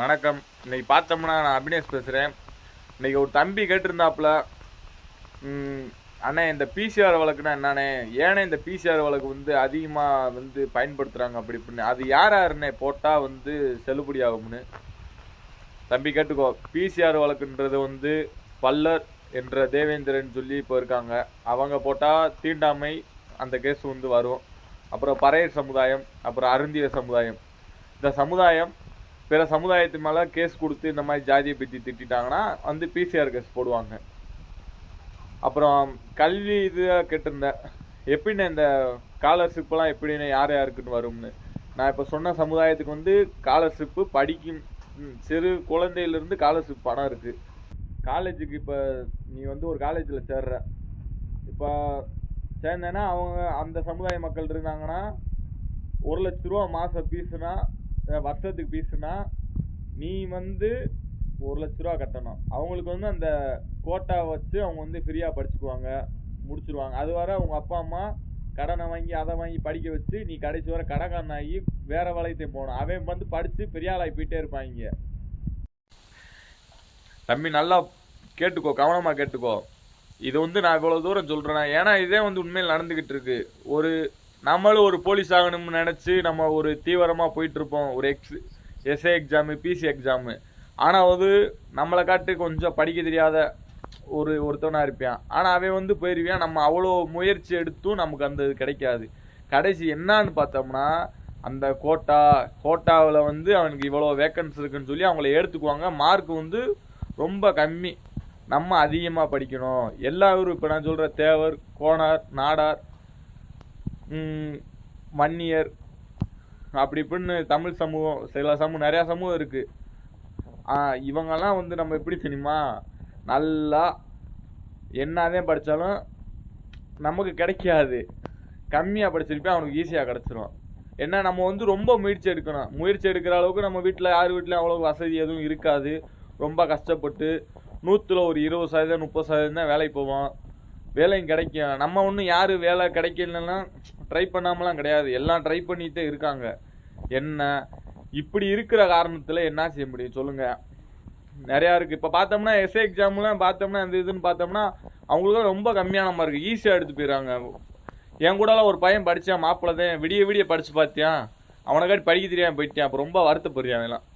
வணக்கம். இன்னைக்கு பார்த்தோம்னா நான் அபினேஷ் பேசுகிறேன் இன்னைக்கு ஒரு தம்பி கேட்டிருந்தாப்புல அண்ணே இந்த பிசிஆர் வழக்குனா என்னண்ணே? ஏனே இந்த பிசிஆர் வழக்கு வந்து அதிகமாக வந்து பயன்படுத்துகிறாங்க அப்படி இப்படின்னு. அது யார் யாருண்ணே போட்டால் வந்து செல்லுபடி ஆகும்னு தம்பி கேட்டுக்கோ. பிசிஆர் வழக்குன்றது வந்து பல்லர் என்ற தேவேந்திரன் சொல்லி இப்போ இருக்காங்க. அவங்க போட்டால் தீண்டாமை அந்த கேஸ் வந்து வரும். அப்புறம் பறையர் சமுதாயம் அப்புறம் அருந்திய சமுதாயம். இந்த சமுதாயம் பிற சமுதாயத்து மேலே கேஸ் கொடுத்து இந்த மாதிரி ஜாதியை பற்றி திட்டிட்டாங்கன்னா வந்து பிசிஆர் கேஸ் போடுவாங்க. அப்புறம் கல்வி இது கேட்டிருந்தேன். எப்படின்னு இந்த ஸ்காலர்ஷிப்லாம் எப்படின்னு யார் யாருக்குன்னு வரும்னு. நான் இப்போ சொன்ன சமுதாயத்துக்கு வந்து ஸ்காலர்ஷிப்பு படிக்கும் ம், சிறு குழந்தையிலேருந்து ஸ்காலர்ஷிப் பணம் இருக்குது காலேஜுக்கு இப்போ நீ வந்து ஒரு காலேஜில் சேர்ற. இப்போ சேர்ந்தேன்னா அவங்க அந்த சமுதாய மக்கள் இருந்தாங்கன்னா ஒரு லட்ச ரூபா மாதம் ஃபீஸ்னால் வருஷத்துக்கு ஃபீஸுனா நீ வந்து ஒரு லட்ச ரூபா கட்டணும். அவங்களுக்கு வந்து அந்த கோட்டா வச்சு அவங்க வந்து ஃப்ரீயாக படிச்சுக்குவாங்க முடிச்சிருவாங்க. அது வர அவங்க அப்பா அம்மா கடனை வாங்கி அதை வாங்கி படிக்க வச்சு நீ கடைசி வர கடைக்காரன் ஆகி வேற வேலையத்தையும் போகணும். அவன் வந்து படித்து பெரிய ஆளாகி போயிட்டே இருப்பாங்க தம்பி நல்லா கேட்டுக்கோ கவனமாக கேட்டுக்கோ. இது வந்து நான் இவ்வளோ தூரம் சொல்கிறேன் ஏன்னா இதே வந்து உண்மையில் நடந்துக்கிட்டு இருக்கு. ஒரு நம்மளும் ஒரு போலீஸ் ஆகணும்னு நினச்சி நம்ம ஒரு தீவிரமாக போயிட்டுருப்போம். ஒரு ex S A exam P C exam ஆனால் வந்து நம்மளை காட்டு கொஞ்சம் படிக்க தெரியாத ஒரு ஒருத்தவனாக இருப்பான் ஆனால் அவன் வந்து போயிருவான் நம்ம அவ்வளோ முயற்சி எடுத்தும் நமக்கு அந்த இது கிடைக்காது. கடைசி என்னன்னு பார்த்தோம்னா அந்த கோட்டா கோட்டாவில் வந்து அவனுக்கு இவ்வளோ வேக்கன்ஸ் இருக்குன்னு சொல்லி அவங்கள எடுத்துக்குவாங்க மார்க் வந்து ரொம்ப கம்மி. நம்ம அதிகமாக படிக்கணும். எல்லோரும் இப்போ நான் சொல்கிற தேவர் கோணார் நாடார் ம், வன்னியர் அப்படி இப்படின்னு தமிழ் சமூகம் சில சமூகம் நிறையா சமூகம் இருக்குது இவங்கெல்லாம் வந்து நம்ம எப்படி தெரியுமா? நல்லா என்னதான் படித்தாலும் நமக்கு கிடைக்காது. கம்மியாக படிச்சிருப்பேன் அவனுக்கு ஈஸியாக கிடச்சிரும். ஏன்னா நம்ம வந்து ரொம்ப முயற்சி எடுக்கணும். முயற்சி எடுக்கிற அளவுக்கு நம்ம வீட்டில் யார் வீட்லையும் அவ்வளோ வசதி எதுவும் இருக்காது. ரொம்ப கஷ்டப்பட்டு நூற்றில் ஒரு இருபது சதவீதம் முப்பது சதவீதம் தான் வேலைக்கு போவோம். வேலையும் கிடைக்கும். நம்ம ஒன்றும் யார் வேலை கிடைக்கலன்னா ட்ரை பண்ணாமலாம் கிடையாது. எல்லாம் ட்ரை பண்ணிகிட்டே இருக்காங்க. என்ன? இப்படி இருக்கிற காரணத்தில் என்ன செய்ய முடியும்? சொல்லுங்கள் நிறையா இருக்குது இப்போ பார்த்தோம்னா எஸ்ஏ எக்ஸாம்லாம் பார்த்தோம்னா இந்த இதுன்னு பார்த்தோம்னா அவங்களுக்கு ரொம்ப கம்மியான மார்க் ஈஸியாக எடுத்து போயிடுறாங்க. என் கூடலாம் ஒரு பையன் படித்தான் மாப்பிள்ளதேன் விடிய விடிய படித்து பார்த்தியான் அவனைக்காட்டி படிக்க தெரியாமல் போயிட்டான். அப்போ ரொம்ப வருத்தப்படுறியான் அவன்லாம்